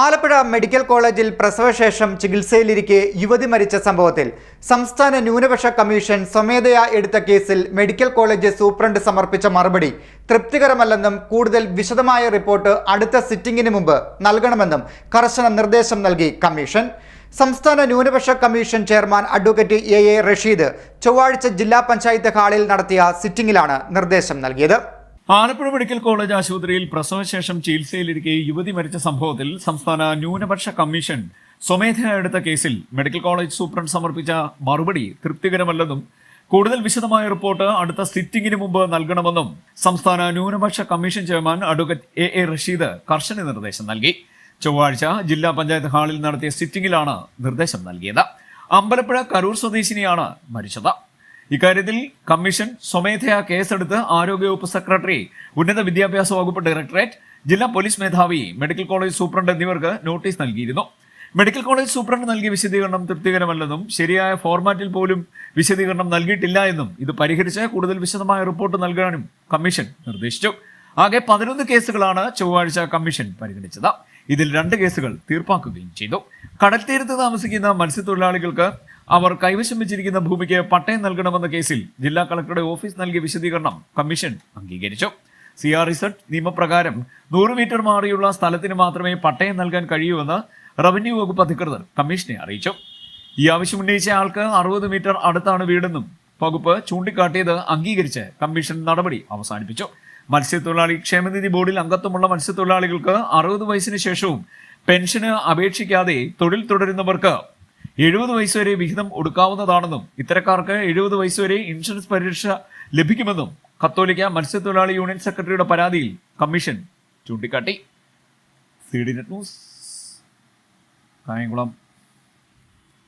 Alappuzha medical കോളേജിൽ പ്രസവശേഷം ചികിത്സയിലിരിക്കെ യുവതി മരിച്ച സംഭവത്തിൽ സംസ്ഥാന ന്യൂനപക്ഷ കമ്മീഷൻ സ്വമേധയാ എടുത്ത കേസിൽ മെഡിക്കൽ കോളേജ് സൂപ്രണ്ട് സമർപ്പിച്ച മറുപടി തൃപ്തികരമല്ലെന്നും കൂടുതൽ വിശദമായ റിപ്പോർട്ട് അടുത്ത സിറ്റിംഗിന് മുമ്പ് നൽകണമെന്നും കർശന നിർദ്ദേശം നൽകി കമ്മീഷൻ. സംസ്ഥാന ന്യൂനപക്ഷ commission chairman advocate A A Rasheed ചൊവ്വാഴ്ച ജില്ലാ പഞ്ചായത്ത് ഹാളിൽ നടത്തിയ സിറ്റിംഗിലാണ് നിർദ്ദേശം നൽകിയത്. ആലപ്പുഴ മെഡിക്കൽ കോളേജ് ആശുപത്രിയിൽ പ്രസവശേഷം ചികിത്സയിലിരിക്കെ യുവതി മരിച്ച സംഭവത്തിൽ സംസ്ഥാന ന്യൂനപക്ഷ കമ്മീഷൻ സ്വമേധയാ എടുത്ത കേസിൽ മെഡിക്കൽ കോളേജ് സൂപ്രണ്ട് സമർപ്പിച്ച മറുപടി തൃപ്തികരമല്ലെന്നും കൂടുതൽ വിശദമായ റിപ്പോർട്ട് അടുത്ത സിറ്റിംഗിന് മുമ്പ് നൽകണമെന്നും സംസ്ഥാന ന്യൂനപക്ഷ commission chairman advocate A A Rasheed കർശന നിർദ്ദേശം നൽകി. ചൊവ്വാഴ്ച ജില്ലാ പഞ്ചായത്ത് ഹാളിൽ നടത്തിയ സിറ്റിംഗിലാണ് നിർദ്ദേശം നൽകിയത്. അമ്പലപ്പുഴ കരൂർ സ്വദേശിനിയാണ് മരിച്ചത്. ഇക്കാര്യത്തിൽ കമ്മീഷൻ സ്വമേധയാ കേസെടുത്ത് ആരോഗ്യവകുപ്പ് സെക്രട്ടറി ഉന്നത വിദ്യാഭ്യാസ വകുപ്പ് ഡയറക്ടറേറ്റ് ജില്ലാ പോലീസ് മേധാവി മെഡിക്കൽ കോളേജ് സൂപ്രണ്ട് എന്നിവർക്ക് നോട്ടീസ് നൽകിയിരുന്നു. മെഡിക്കൽ കോളേജ് സൂപ്രണ്ട് നൽകിയ വിശദീകരണം തൃപ്തികരമല്ലെന്നും ശരിയായ ഫോർമാറ്റിൽ പോലും വിശദീകരണം നൽകിയിട്ടില്ല എന്നും ഇത് പരിഹരിച്ച് കൂടുതൽ വിശദമായ റിപ്പോർട്ട് നൽകാനും കമ്മീഷൻ നിർദ്ദേശിച്ചു. ആകെ പതിനൊന്ന് കേസുകളാണ് ചൊവ്വാഴ്ച കമ്മീഷൻ പരിഗണിച്ചത്. ഇതിൽ രണ്ട് കേസുകൾ തീർപ്പാക്കുകയും ചെയ്തു. കടൽ തീരത്ത് താമസിക്കുന്ന മത്സ്യത്തൊഴിലാളികൾക്ക് അവർ കൈവശം വെച്ചിരിക്കുന്ന ഭൂമിക്ക് പട്ടയം നൽകണമെന്ന കേസിൽ ജില്ലാ കളക്ടറുടെ ഓഫീസ് നൽകിയ വിശദീകരണം കമ്മീഷൻ അംഗീകരിച്ചു. സി ആർ റിസർട്ട് നിയമപ്രകാരം നൂറ് മീറ്റർ മാറിയുള്ള സ്ഥലത്തിന് മാത്രമേ പട്ടയം നൽകാൻ കഴിയൂവെന്ന് റവന്യൂ വകുപ്പ് അധികൃതർ കമ്മീഷനെ അറിയിച്ചു. ഈ ആവശ്യം ഉന്നയിച്ച ആൾക്ക് അറുപത് മീറ്റർ അടുത്താണ് വീടെന്നും വകുപ്പ് ചൂണ്ടിക്കാട്ടിയത് അംഗീകരിച്ച് കമ്മീഷൻ നടപടി അവസാനിപ്പിച്ചു. മത്സ്യത്തൊഴിലാളി ക്ഷേമനിധി ബോർഡിൽ അംഗത്വമുള്ള മത്സ്യത്തൊഴിലാളികൾക്ക് അറുപത് വയസ്സിന് ശേഷവും പെൻഷന് അപേക്ഷിക്കാതെ തൊഴിൽ തുടരുന്നവർക്ക് എഴുപത് വയസ്സ് വരെ വിഹിതം ഒടുക്കാവുന്നതാണെന്നും ഇത്തരക്കാർക്ക് എഴുപത് വയസ്സ് വരെ ഇൻഷുറൻസ് പരിരക്ഷ ലഭിക്കുമെന്നും കത്തോലിക്ക മത്സ്യത്തൊഴിലാളി യൂണിയൻ സെക്രട്ടറിയുടെ പരാതിയിൽ കമ്മീഷൻ ചൂണ്ടിക്കാട്ടി. C D net news Kayamkulam.